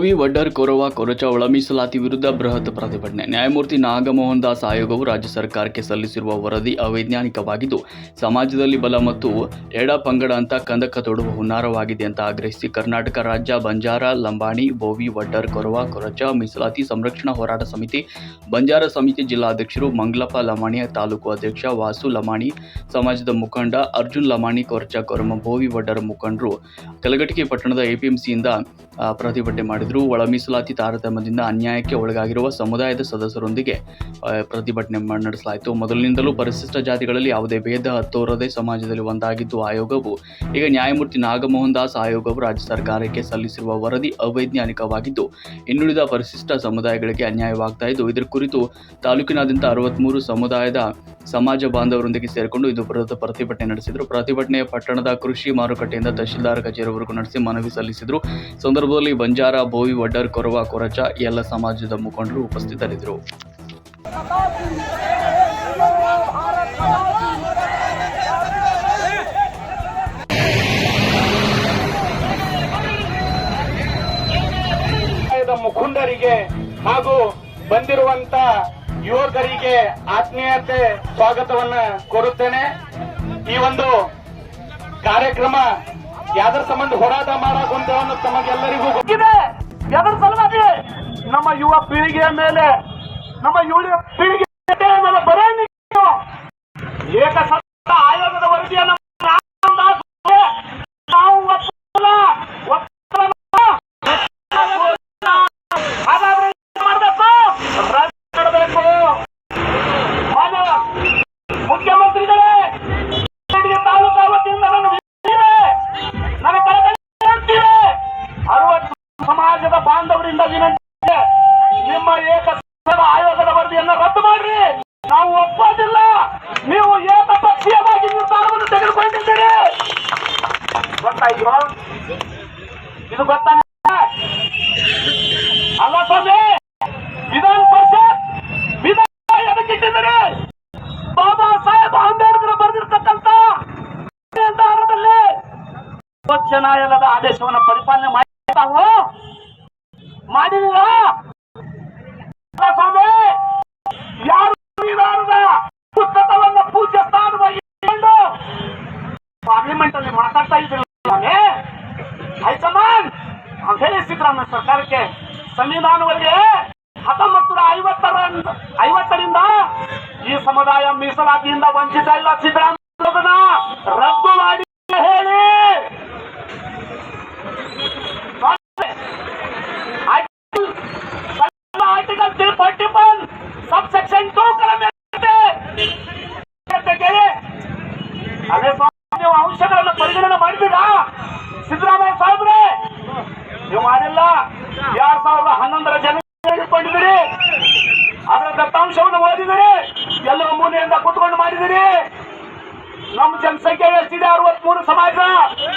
ಬೋವಿ ವಡ್ಡರ್ ಕೊರವ ಕೊರಚ ಒಳ ಮೀಸಲಾತಿ ವಿರುದ್ಧ ಬೃಹತ್ ಪ್ರತಿಭಟನೆ. ನ್ಯಾಯಮೂರ್ತಿ ನಾಗಮೋಹನ್ ದಾಸ್ ಆಯೋಗವು ರಾಜ್ಯ ಸರ್ಕಾರಕ್ಕೆ ಸಲ್ಲಿಸಿರುವ ವರದಿ ಅವೈಜ್ಞಾನಿಕವಾಗಿದ್ದು, ಸಮಾಜದಲ್ಲಿ ಬಲ ಮತ್ತು ಎಡ ಪಂಗಡ ಅಂತ ಕಂದಕ ತೊಡುವ ಹುನ್ನಾರವಾಗಿದೆ ಅಂತ ಆಗ್ರಹಿಸಿ ಕರ್ನಾಟಕ ರಾಜ್ಯ ಬಂಜಾರ, ಲಂಬಾಣಿ, ಬೋವಿ, ವಡ್ಡರ್ ಕೊರವ ಕೊರಚ ಮೀಸಲಾತಿ ಸಂರಕ್ಷಣಾ ಹೋರಾಟ ಸಮಿತಿ, ಬಂಜಾರ ಸಮಿತಿ ಜಿಲ್ಲಾಧ್ಯಕ್ಷರು ಮಂಗ್ಲಪ್ಪ ಲಮಾಣಿ, ತಾಲೂಕು ಅಧ್ಯಕ್ಷ ವಾಸು ಲಮಾಣಿ, ಸಮಾಜದ ಮುಖಂಡ ಅರ್ಜುನ್ ಲಮಾಣಿ, ಕೊರಚ, ಕೊರಮ, ಬೋವಿ, ವಡ್ಡರ್ ಮುಖಂಡರು, ಕಲಘಟಕಿ ಪಟ್ಟಣದ ಎಪಿಎಂಸಿಯಿಂದ ಪ್ರತಿಭಟನೆ ಮಾಡಿದರು. ಒಳ ಮೀಸಲಾತಿ ತಾರತಮ್ಯದಿಂದ ಅನ್ಯಾಯಕ್ಕೆ ಒಳಗಾಗಿರುವ ಸಮುದಾಯದ ಸದಸ್ಯರೊಂದಿಗೆ ಪ್ರತಿಭಟನೆ ನಡೆಸಲಾಯಿತು. ಮೊದಲಿನಿಂದಲೂ ಪರಿಶಿಷ್ಟ ಜಾತಿಗಳಲ್ಲಿ ಯಾವುದೇ ಭೇದ ತೋರದೆ ಸಮಾಜದಲ್ಲಿ ಒಂದಾಗಿದ್ದು ಆಯೋಗವು, ಈಗ ನ್ಯಾಯಮೂರ್ತಿ ನಾಗಮೋಹನ್ ದಾಸ್ ಆಯೋಗವು ರಾಜ್ಯ ಸರ್ಕಾರಕ್ಕೆ ಸಲ್ಲಿಸಿರುವ ವರದಿ ಅವೈಜ್ಞಾನಿಕವಾಗಿದ್ದು, ಇನ್ನುಳಿದ ಪರಿಶಿಷ್ಟ ಸಮುದಾಯಗಳಿಗೆ ಅನ್ಯಾಯವಾಗ್ತಾ ಇದ್ದು, ಇದರ ಕುರಿತು ತಾಲೂಕಿನಾದ್ಯಂತ ಅರವತ್ಮೂರು ಸಮುದಾಯದ ಸಮಾಜ ಬಾಂಧವರೊಂದಿಗೆ ಸೇರಿಕೊಂಡು ಇದು ಪ್ರತಿಭಟನೆ ನಡೆಸಿದರು. ಪ್ರತಿಭಟನೆ ಪಟ್ಟಣದ ಕೃಷಿ ಮಾರುಕಟ್ಟೆಯಿಂದ ತಹಶೀಲ್ದಾರ್ ಕಚೇರಿವರೆಗೂ ನಡೆಸಿ ಮನವಿ ಸಲ್ಲಿಸಿದರು. ಸಂದರ್ಭದಲ್ಲಿ ಬಂಜಾರ ಬೋವಿ ವಡ್ಡರ್ ಕೊರವ ಕೊರಚ ಎಲ್ಲ ಸಮಾಜದ ಮುಖಂಡರು ಉಪಸ್ಥಿತರಿದ್ದರು. ಮುಖಂಡರಿಗೆ ಹಾಗೂ ಬಂದಿರುವಂತ ಯುವಕರಿಗೆ ಆತ್ಮೀಯತೆ ಸ್ವಾಗತವನ್ನ ಕೋರುತ್ತೇನೆ. ಈ ಒಂದು ಕಾರ್ಯಕ್ರಮ ಯಾವ್ದ್ರ ಸಂಬಂಧ ಹೋರಾಟ ಮಾಡಕುಂತ ತಮಗೆಲ್ಲರಿಗೂ ಗೊತ್ತಿದೆ. ಎದರ ಸಲುವಾಗಿ? ನಮ್ಮ ಯುವ ಪೀಳಿಗೆಯ ಮೇಲೆ ನಮ್ಮ ಯುವ ಪೀಳಿಗೆ ಮೇಲೆ ಬರೇ ನೀವು ಏಕಸತ್ತ ನೀವು ಏಕಪಕ್ಷೀಯವಾಗಿ ನಿರ್ಧಾರವನ್ನು ತೆಗೆದುಕೊಂಡಿದ್ದೀರಿ ಗೊತ್ತಾಯ್ತು ಇದು? ಗೊತ್ತಾ? ಅಲ್ಲ ಸ್ವಾಮಿ, ವಿಧಾನ ಪರಿಷತ್, ವಿಧಾನ ಎದಕ್ಕೆ ಇಟ್ಟಿದ್ದೀರಿ? ಬಾಬಾ ಸಾಹೇಬ್ ಅಂಬೇಡ್ಕರ್ ಬರೆದಿರ್ತಕ್ಕಂತ ನಿರ್ಧಾರದಲ್ಲಿ ನ್ಯಾಯಾಲಯದ ಆದೇಶವನ್ನು ಪರಿಪಾಲನೆ ಮಾಡಿ ಅಲ್ಲ ಸ್ವಾಮಿ ಯಾರು ಸಂವಿಧಾನದ ಪುಸ್ತಕವನ್ನ ಪೂಜ್ಯ ಸ್ಥಾನವಾಗಿ ಇಟ್ಕೊಂಡು ಪಾರ್ಲಿಮೆಂಟ್ ಅಲ್ಲಿ ಮಾತಾಡ್ತಾ ಇದ್ರು ಸ್ವಾಮಿ ಹೈಕಮಾಂಡ್ ಅಂತ ಹೇಳಿ ಸಿದ್ದರಾಮಯ್ಯ ಸರ್ಕಾರಕ್ಕೆ ಸಂವಿಧಾನವರಿಗೆ ಹತ್ತೊಂಬತ್ತು ನೂರ ಐವತ್ತರ ಐವತ್ತರಿಂದ ಈ ಸಮುದಾಯ ಮೀಸಲಾತಿಯಿಂದ ವಂಚಿತ ಇಲ್ಲ ಸಿದ್ದರಾಮಯ್ಯ. ರದ್ದು ಮಾಡಿ ಹೇಳಿ. Article three forty one sub section two ಅದೇ ನೀವು ಅಂಶಗಳನ್ನು ಪರಿಗಣನೆ ಮಾಡಿದ್ದೀರಾ? ಸಿದ್ದರಾಮಯ್ಯ ಸಾಹೇಬ್ರೆ, ನೀವು ಮಾಡಿಲ್ಲ. ಎರಡ್ ಸಾವಿರದ ಹನ್ನೊಂದರ ಜನ ಪಡೆದಿರಿ ಅದರ ದತ್ತಾಂಶವನ್ನು ಓದಿದಿರಿ ಎಲ್ಲ ಮೂಲೆಯಿಂದ ಕುತ್ಕೊಂಡು ಮಾಡಿದಿರಿ ನಮ್ಮ ಜನಸಂಖ್ಯೆ ಎಷ್ಟಿದೆ? ಅರವತ್ಮೂರು ಸಮಾಜ.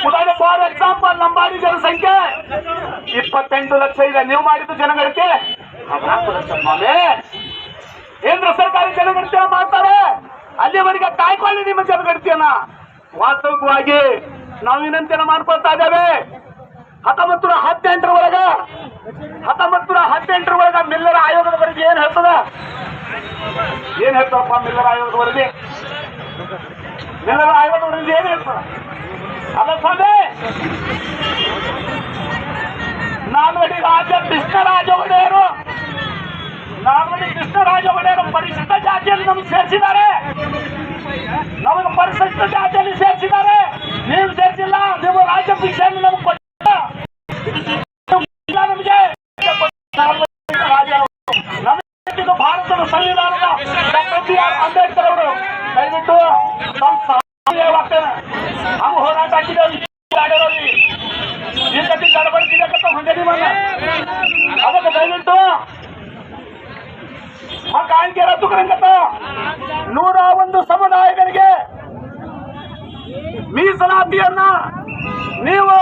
ಉದಾಹರಣೆ ಫಾರ್ ಎಕ್ಸಾಂಪಲ್ ಬಾರಿ ಜನಸಂಖ್ಯೆ. ಇಪ್ಪತ್ತೆಂಟು ಲಕ್ಷ ಇದೆ. ನೀವು ಮಾಡಿದ್ದು ಜನಗಣತಿ? ಕೇಂದ್ರ ಸರ್ಕಾರಿ ಜನಗಣತಿ ಮಾಡ್ತಾರೆ. ಅಲ್ಲಿವರೆಗೆ ಕಾಯ್ಕೊಳ್ಳಿ ನಿಮ್ಮ ಜನಗಣತಿಯನ್ನ. ವಾಸ್ತವಿಕವಾಗಿ ನಾವು ವಿನಂತಿಯನ್ನು ಮಾಡ್ಕೊಳ್ತಾ ಇದ್ದೇವೆ. ಹತ್ತೊಂಬತ್ತು ನೂರ ಹದಿನೆಂಟರ ಒಳಗ ಹತ್ತೊಂಬತ್ತು ನೂರ ಹದಿನೆಂಟರ ಒಳಗ ಮಿಲ್ಲರ ಆಯೋಗದ ವರದಿ ಏನ್ ಹೇಳ್ತದ? ಏನ್ ಹೇಳ್ತಾರಪ್ಪ ಮಿಲ್ಲರ ಆಯೋಗದ ವರದಿ? ಮಿಲ್ಲರ ಆಯೋಗದ ವರದಿ ಏನ್ ಹೇಳ್ತದ? ಅಲ್ಲ ಸ್ವಾಮಿ, ನಾಲ್ವಡಿ ರಾಜ ಕೃಷ್ಣರಾಜ ಒಡೆಯರು ನಾಲ್ವಡಿ ಕೃಷ್ಣರಾಜ ಒಡೆಯರು ಪರಿಶಿಷ್ಟ ಜಾತಿಯಲ್ಲಿ ನಮ್ಗೆ ಸೇರಿಸಿದ್ದಾರೆ. ನಮಗೆ ಪರಿಶಿಷ್ಟ ಜಾತಿಯಲ್ಲಿ ಸೇರಿಸಿದ್ದಾರೆ. ನೀವು ಸೇರಿಸಿಲ್ಲ ನೀವು ರಾಜ್ಯ ಭಿಕ್ಷೆಯನ್ನು ನಮಗೆ. ಅಂಬೇಡ್ಕರ್ ಅವರು ದಯವಿಟ್ಟು ನಮ್ಮ ಸಹಾಯವಾಗ್ತೇನೆ ನಾವು ಹೋರಾಟ ಹಾಕಿದ್ದೇವೆ ಈ ಒಂದು ಸಮುದಾಯಗಳಿಗೆ ನೀವು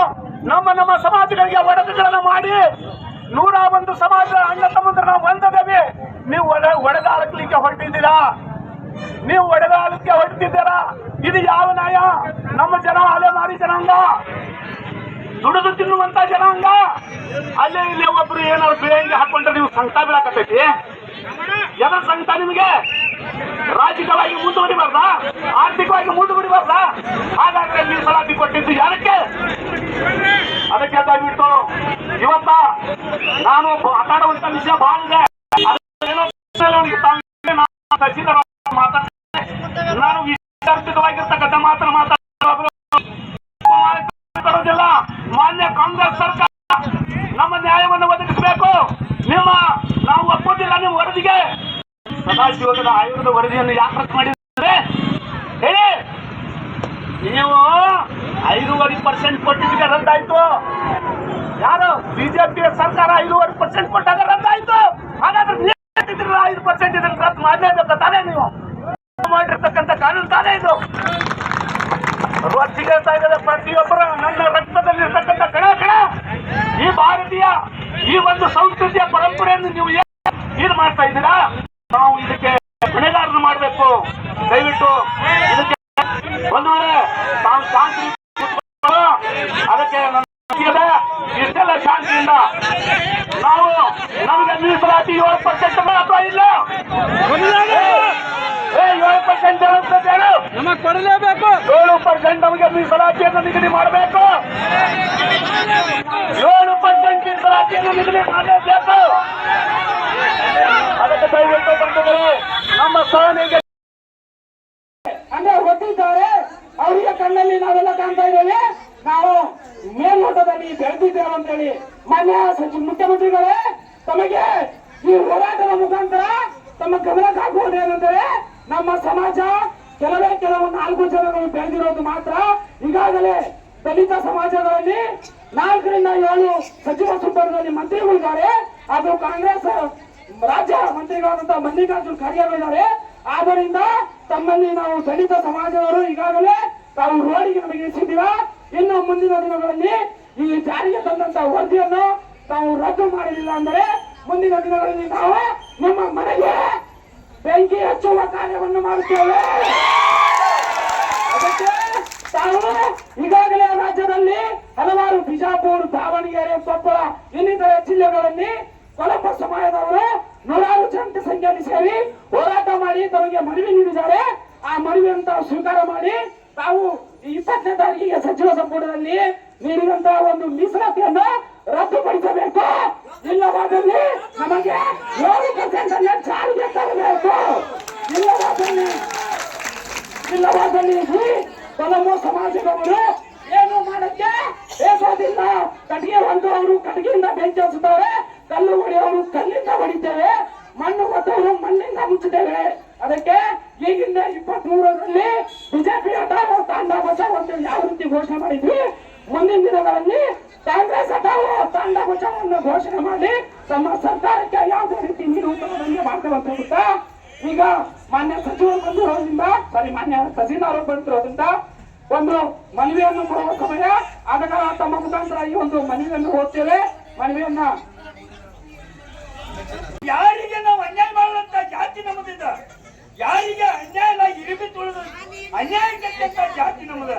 ನಮ್ಮ ನಮ್ಮ ಸಮಾಜಗಳಿಗೆ ಒಡಕುಗಳನ್ನ ಮಾಡಿ ನೂರ ಒಂದು ಸಮಾಜ ಅಣ್ಣ ತಮ್ಮಂದ್ರ ಒಂದದೇವಿ ನೀವು ಒಡೆ, ಒಡೆದಾಳಕ್ಲಿಕ್ಕೆ ಹೊರಟಿದ್ದೀರಾ? ನೀವು ಒಡೆದಾಳಕ್ಕೆ ಹೊರಟಿದ್ದೀರಾ? ಇದು ಯಾವ ನ್ಯಾಯ? ನಮ್ಮ ಜನ ಅಲೆಮಾರಿ ಜನಾಂಗ. ದುಡಿದು ತಿನ್ನುವಂತ ಜನಾಂಗ. ಅಲ್ಲೇ ಇಲ್ಲಿ ಒಬ್ರು ಏನಾದ್ರು ಬೇಂಗೆ ಹಾಕೊಂಡ್ರೆ ನೀವು ಸಂಕಟ ಬೀಳಕತ್ತೈತಿ ಎದ್ರ ಸಂಕಟ ನಿಮಗೆ? ರಾಜಕೀಯವಾಗಿ ಮುಂದುವರಿಬಾರ್ದ? ಆರ್ಥಿಕವಾಗಿ ಮುಂದುವರಿಬಾರ್ದ? ಹಾಗಾದ್ರೆ ಮೀಸಲಾತಿ ಕೊಟ್ಟಿದ್ದು ಯಾರಕ್ಕೆ? ಅದಕ್ಕೆ ದಯವಿಟ್ಟು ಇವತ್ತ ನಾನು ಮಾತಾಡುವಂತ ವಿಷಯ ಬಹಳ ಇದೆ. ನಾನು ವಿಚಾರಿತವಾಗಿರ್ತಕ್ಕಂಥ ಮಾತ್ರ ಮಾತಾಡೋದು ಬರೋದಿಲ್ಲ ಮಾನ್ಯ ಕಾಂಗ್ರೆಸ್ ಸರ್ಕಾರ ನಮ್ಮ ನ್ಯಾಯವನ್ನು ಒದಗಿಸಬೇಕು. ನಿಮ್ಮ ನಾವು ಒಪ್ಪುದಿಲ್ಲ ನಿಮ್ಮ ವರದಿಗೆ. ಸದಾಶಿವದ ಆಯೋಗದ ವರದಿಯನ್ನು ಯಾಕೆ ಮಾಡಿದ್ರೆ ಹೇಳಿ. ನೀವು ಐದೂವರೆ ಪರ್ಸೆಂಟ್ ರದ್ದಾಯ್ತು ಯಾರು ಬಿಜೆಪಿ ಸರ್ಕಾರ ಐದೂವರೆ ಪರ್ಸೆಂಟ್ ಕೊಟ್ಟಾಗ ರದ್ದಾಯ್ತು ಹಾಗಾದ್ರೆ ನೀವು ಐದು ಪರ್ಸೆಂಟ್ ಇದನ್ನ ರದ್ದು ಮಾಡಲೇಬೇಕು ತಾನೇ ನೀವು? ಮಾಡಿರ್ತಕ್ಕಂಥ ಕಾನೂನು ತಾನೇ ಇದು? ರೊಚ್ಚಿಗೆ ಇದ್ದಾರೆ ಪ್ರತಿಯೊಬ್ಬರು. ನನ್ನ ರಕ್ತದಲ್ಲಿರ್ತಕ್ಕಂಥ ಕಣ ಕಣ, ಈ ಭಾರತೀಯ, ಈ ಒಂದು ಸಂಸ್ಕೃತಿಯ ಪರಂಪರೆಯನ್ನು ನೀವು ಏನ್ ಮಾಡ್ತಾ ಇದ್ದೀರಾ? ನಾವು ಇದಕ್ಕೆ ಹೊಣೆಗಾರರು ಮಾಡಬೇಕು. ದಯವಿಟ್ಟು ಇದಕ್ಕೆ ಬಂದವರೇ ತಾವು ಶಾಂತಿ. ಅದಕ್ಕೆ. ಇಷ್ಟೆಲ್ಲ ಶಾಂತಿಯಿಂದ ನಾವು ನಮಗೆ ಮೀಸಲಾತಿ ಏಳು ಪರ್ಸೆಂಟ್ ಮಾತ್ರ ಇಲ್ಲ. ಏಳು ಪರ್ಸೆಂಟ್ ಹೇಳು ನಮಗ್ ಕೊಡಲೇಬೇಕು. ಏಳು ಪರ್ಸೆಂಟ್ ನಮಗೆ ಮೀಸಲಾತಿಯನ್ನು ನಿಗದಿ ಮಾಡಬೇಕು ಏಳು ಪರ್ಸೆಂಟ್ ಮೀಸಲಾತಿಯನ್ನು ನಿಗದಿ ಮಾಡಲೇಬೇಕು ಅದಕ್ಕೆ ದಯವಿಟ್ಟು ಬಂಧುಗಳು ನಮ್ಮ ಸಹನೆಗೆ ಅಂದ್ರೆ ಗೊತ್ತಿದ್ದಾರೆ ಅವರಿಗೆ ಕಣ್ಣಲ್ಲಿ ನಾವೆಲ್ಲ ಕಾಣ್ತಾ ಇದ್ದೇವೆ ನಾವು ಮೇಲ್ನೋಟದಲ್ಲಿ ಬೆಳೆದಿದ್ದೇವೆ ಅಂತೇಳಿ ಮಾನ್ಯ ಸಚಿವ ಮುಖ್ಯಮಂತ್ರಿಗಳೇ ತಮಗೆ ಈ ಹೋರಾಟದ ಮುಖಾಂತರ ತಮ್ಮ ಗಮನಕ್ಕೆ ಹಾಕುವುದು ಏನಂದರೆ ನಮ್ಮ ಸಮಾಜ ಕೆಲವೇ ಕೆಲವು ನಾಲ್ಕು ಜನಗಳು ಬೆಳೆದಿರೋದು ಮಾತ್ರ ಈಗಾಗಲೇ ದಲಿತ ಸಮಾಜಗಳಲ್ಲಿ ನಾಲ್ಕರಿಂದ ಏಳು ಸಚಿವ ಸಂಪುಟದಲ್ಲಿ ಮಂತ್ರಿಗಳಿದ್ದಾರೆ ಅದು ಕಾಂಗ್ರೆಸ್ ರಾಜ್ಯ ಮಂತ್ರಿಗಳಾದಂತಹ ಮಲ್ಲಿಕಾರ್ಜುನ್ ಖರ್ಗೆಗಳಿದ್ದಾರೆ ಆದ್ದರಿಂದ ತಮ್ಮಲ್ಲಿ ನಾವು ದಲಿತ ಸಮಾಜದವರು ಈಗಾಗಲೇ ತಾವು ರೋಡಿಗೆ ನಮಗೆ ಇನ್ನು ಮುಂದಿನ ದಿನಗಳಲ್ಲಿ ಈ ಜಾರಿಗೆ ತಂದಂತಹ ವರದಿಯನ್ನು ತಾವು ರದ್ದು ಮಾಡಲಿಲ್ಲ ಅಂದರೆ ಮುಂದಿನ ದಿನಗಳಲ್ಲಿ ನಾವು ನಮ್ಮ ಮನೆಗೆ ಬೆಂಕಿ ಹಚ್ಚುವ ಕಾರ್ಯವನ್ನು ಮಾಡುತ್ತೇವೆ. ಅದಕ್ಕೆ ತಾವು ಈಗಾಗಲೇ ರಾಜ್ಯದಲ್ಲಿ ಹಲವಾರು ಬಿಜಾಪುರ್, ದಾವಣಗೆರೆ, ಕೊಪ್ಪಳ, ಇನ್ನಿತರ ಜಿಲ್ಲೆಗಳಲ್ಲಿ ಕೊಲಂಬ ಸಮಯದವರು ನೂರಾರು ಜನತೆ ಸಂಖ್ಯೆಯಲ್ಲಿ ಸೇರಿ ಹೋರಾಟ ಮಾಡಿ ತಮಗೆ ಮನವಿ ನೀಡಿದ್ದಾರೆ. ಆ ಮನವಿಯನ್ನು ತಾವು ಸ್ವೀಕಾರ ಮಾಡಿ ತಾವು ಇಪ್ಪತ್ತನೇ ತಾರೀಕಿಗೆ ಸಚಿವ ಸಂಪುಟದಲ್ಲಿ ನೀಡಿದಂತಹ ಒಂದು ಮೀಸಲಾತಿಯನ್ನು ರದ್ದುಪಡಿಸಬೇಕು ಇಲ್ಲವಾದಲ್ಲಿ ನಮಗೆ ಏಳು ಪರ್ಸೆಂಟ್ ಅನ್ನ ಜಾರಿಗೆ ತರಬೇಕು ಇಲ್ಲವಾದಲ್ಲಿ ಇಲ್ಲವಾದಲ್ಲಿ ಈ ಕೊಲಂಬೋ ಸಮಾಜದವರು ಏನು ಮಾಡಕ್ಕೆ ಬೇಸೋದಿಲ್ಲ ಕಟ್ಟಿಗೆ ಹೊಂದುವವರು ಕಟ್ಟಿಗೆಯಿಂದ ಬೆಂಕಿ ಹಚ್ಚುತ್ತಾರೆ. ಕಲ್ಲು ಹೊಡೆಯವರು ಕಲ್ಲಿಂದ ಹೊಡಿತೇವೆ. ಮಣ್ಣು ಹೊತ್ತವರು ಮಣ್ಣಿಂದ ಮುಚ್ಚುತ್ತೇವೆ. ಅದಕ್ಕೆ ಈಗಿಂದ ಇಪ್ಪತ್ತ್ ಮೂರರಲ್ಲಿ ಬಿಜೆಪಿ ಹಠಾವ ತಾಂಡ ಹೊಸ ಒಂದು ಯಾವ ರೀತಿ ಘೋಷಣೆ ಮಾಡಿದ್ವಿ? ಮುಂದಿನ ದಿನಗಳಲ್ಲಿ ಕಾಂಗ್ರೆಸ್ ಹಠಾವು ತಾಂಡ ಬಚಾವನ್ನು ಘೋಷಣೆ ಮಾಡಿ ತಮ್ಮ ಸರ್ಕಾರಕ್ಕೆ ಯಾವುದೇ ರೀತಿ ನೀಡುವುದನ್ನು ಮಾಡ್ತೇವೆ ಅಂತ ಗೊತ್ತಾ ಈಗ ಮಾನ್ಯ ಸಚಿವರು ಬಂದಿರೋದ್ರಿಂದ ಸಾರಿ ಮಾನ್ಯ ತಹಸೀಲ್ದಾರ್ ಬಂದಿರೋದ್ರಿಂದ ಒಂದು ಮನವಿಯನ್ನು ಕೊಡುವ ಸಮಯ. ಆದ ಕಾರಣ ತಮ್ಮ ಮುಖಾಂತರ ಈ ಒಂದು ಮನವಿಯನ್ನು ಓದ್ತೇವೆ. ಮನವಿಯನ್ನ ಯಾರಿಗೆ ನಾವು ಅನ್ಯಾಯ ಮಾಡುವಂತ ಜಾತಿ ನಮ್ಮದಿದ್ದ ಯಾರಿಗೆ ಅನ್ಯಾಯ ಇರಿಬಿ ತುಳಿದು ಅನ್ಯಾಯ ಜಾತಿ ನಮ್ಮದ.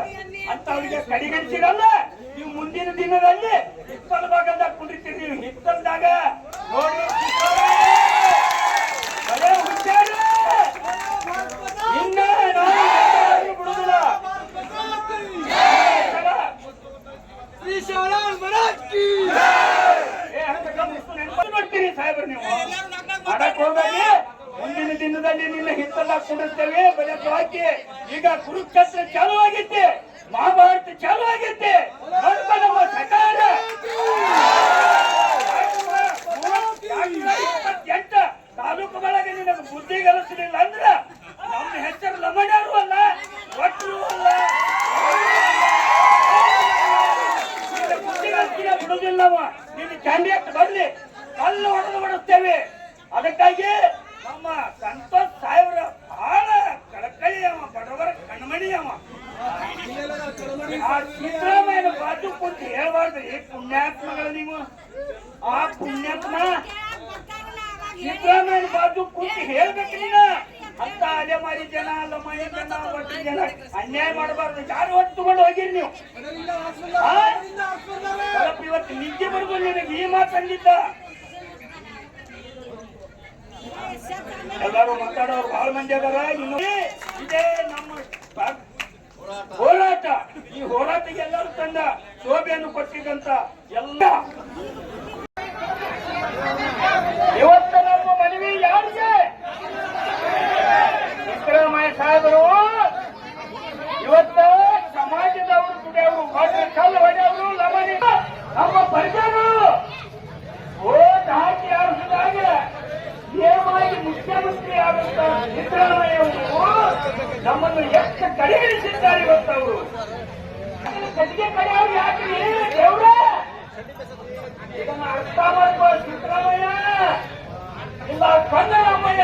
ಅಂತ ಅವರಿಗೆ ಕಡೆಗಣಿಸಿರಲ್ಲ ನೀವು ಮುಂದಿನ ದಿನದಲ್ಲಿ ಹಿತ್ತಲ ಭಾಗದಾಗ ಕುಂಡಿರ್ತೀರಿ ನೀವು ಹಿತ್ತಲದಾಗ ನೋಡಿ ನಾವು. ಮಾಡಕ್ ಹೋಗ್ಬೇಡಿ. ಮುಂದಿನ ದಿನದಲ್ಲಿ ನಿನ್ನ ಬಲವಾಗಿ ಈಗ ಕುರುಕ್ಷೇತ್ರ ಚಾಲು ಆಗೈತೆ ಮಹಾಭಾರತ ಚಾಲು ನೋಡ್ಕೊ ನಮ್ಮ ಸರ್ಕಾರ. ತಾಲೂಕುಗಳಿಗೆ ನಿನಗೆ ಬುದ್ಧಿ ಕಲಿಸಲಿಲ್ಲ ಅಂದ್ರ ಸಿದ್ದರಾಮಯ್ಯನ ಬಾಜು ಕುಂತು ಹೇಳ್ಬಾರ್ದು. ಈ ಪುಣ್ಯಾತ್ಮಗಳ ನೀವು. ಆ ಪುಣ್ಯಾತ್ಮ ಸಿದ್ದರಾಮಯ್ಯನ ಬಾಜು ಕುಂತು ಹೇಳ್ಬೇಕು ನೀನು. ಅಂತ ಅಲೆಮಾರಿ ಜನ ಲಮಾರಿ ಜನ, ಒಟ್ಟು ಜನ ಅನ್ಯಾಯ ಮಾಡಬಾರ್ದು. ಯಾರು ಹೊತ್ತು ತಗೊಂಡು ಹೋಗಿರಿ ನೀವು? ಇವತ್ತು ನಿದ್ದೆ ಬರ್ಬೋದು ನಿನಗೆ. ಈ ಮಾತು ಅಂದಿದ್ದ ಎಲ್ಲರೂ ಮಾತಾಡೋರು ಬಹಳ ಮಂದಿ ಅದಾರ. ಇನ್ನು ಇದೇ ನಮ್ಮ ಹೋರಾಟ. ಈ ಹೋರಾಟಕ್ಕೆ ಎಲ್ಲರೂ ತಂದ ಶೋಭೆಯನ್ನು ಕೊಟ್ಟಿದ್ದಂತ ಎಲ್ಲ. ಇವತ್ತು ನಮ್ಮ ಮನವಿ ಯಾರಿಗೆ ಸಿದ್ದರಾಮಯ್ಯ ಸಾಹೇಬರು ಇವತ್ತ ಸಮಾಜದವರು ದುಡಿಯವರು ಕೊಟ್ಟರೆ ಕಲ್ಲು ಹೊಡೆಯವರು ಲಮಣಿ ನಮ್ಮ ಪರಿಚಯಗಳು ಓಟ್ ಹಾಕಿ ಆರಿಸಿದಾಗ ನೇರವಾಗಿ ಮುಖ್ಯಮಂತ್ರಿ ಆದಂತ ಸಿದ್ದರಾಮಯ್ಯ ಅವರು ನಮ್ಮನ್ನು ಎಷ್ಟು ಕಡೆಗಣಿಸಿದ್ದಾರೆ ಇವತ್ತವರು ಕಟ್ಟಿಗೆ ಕಡೆಯವರು ಯಾಕ್ರಿ ದೇವ್ರ ಇದನ್ನ ಅರ್ಥ ಮಾಡ್ಕೋ ಸಿದ್ದರಾಮಯ್ಯ ಕನ್ನಡಮ್ಮಯ್ಯ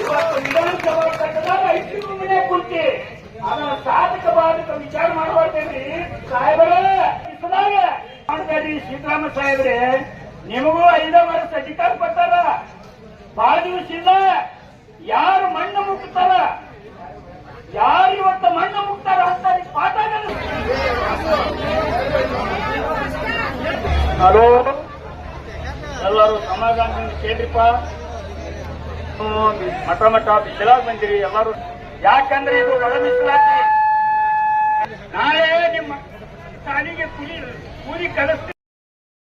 ಇವತ್ತು ವಿಧಾನಸಭಾ ಕಟ್ಟದಾಗ ಐದು ಮನೆ ಕುಂತಿ ಅದನ್ನ ಸಾಧಕ ಬಾಧಕ ವಿಚಾರ ಮಾಡಬಾರ್ದೇನ್ರಿ ಸಾಹೇಬರೇ ಇಸಲಾಗ ಮಾಡ್ಬೇಡ್ರಿ ಸಿದ್ದರಾಮ ಸಾಹೇಬ್ರೆ. ನಿಮಗೂ ಐದ ವರ್ಷ ಅಧಿಕಾರ ಕೊಟ್ಟಾರ. ಬಹಳ ದಿವಸ ಇಲ್ಲ ಯಾರು ಮಣ್ಣು ಮುಕ್ತಾರ ಯಾರು ಇವತ್ತು ಮಣ್ಣು ಮುಕ್ತಾರ ಅಂತ ಪಾಠ ಹಲೋ. ಎಲ್ಲರೂ ಸಮಾಧಾನದಿಂದ ಕೇಳ್ರಿಪ್ಪ ಮಠ ಮಠ ಬಿಸಿಲಾಗಿ ಬಂದಿರಿ ಎಲ್ಲರೂ. ಯಾಕಂದ್ರೆ ಇದು ಒಳ ಬಿಸಿಲಾಗಿ ನಾಳೆ ನಿಮ್ಮ ಕೂಲಿ ಕೂಲಿ ಕಳಿಸ್ತೀವಿ.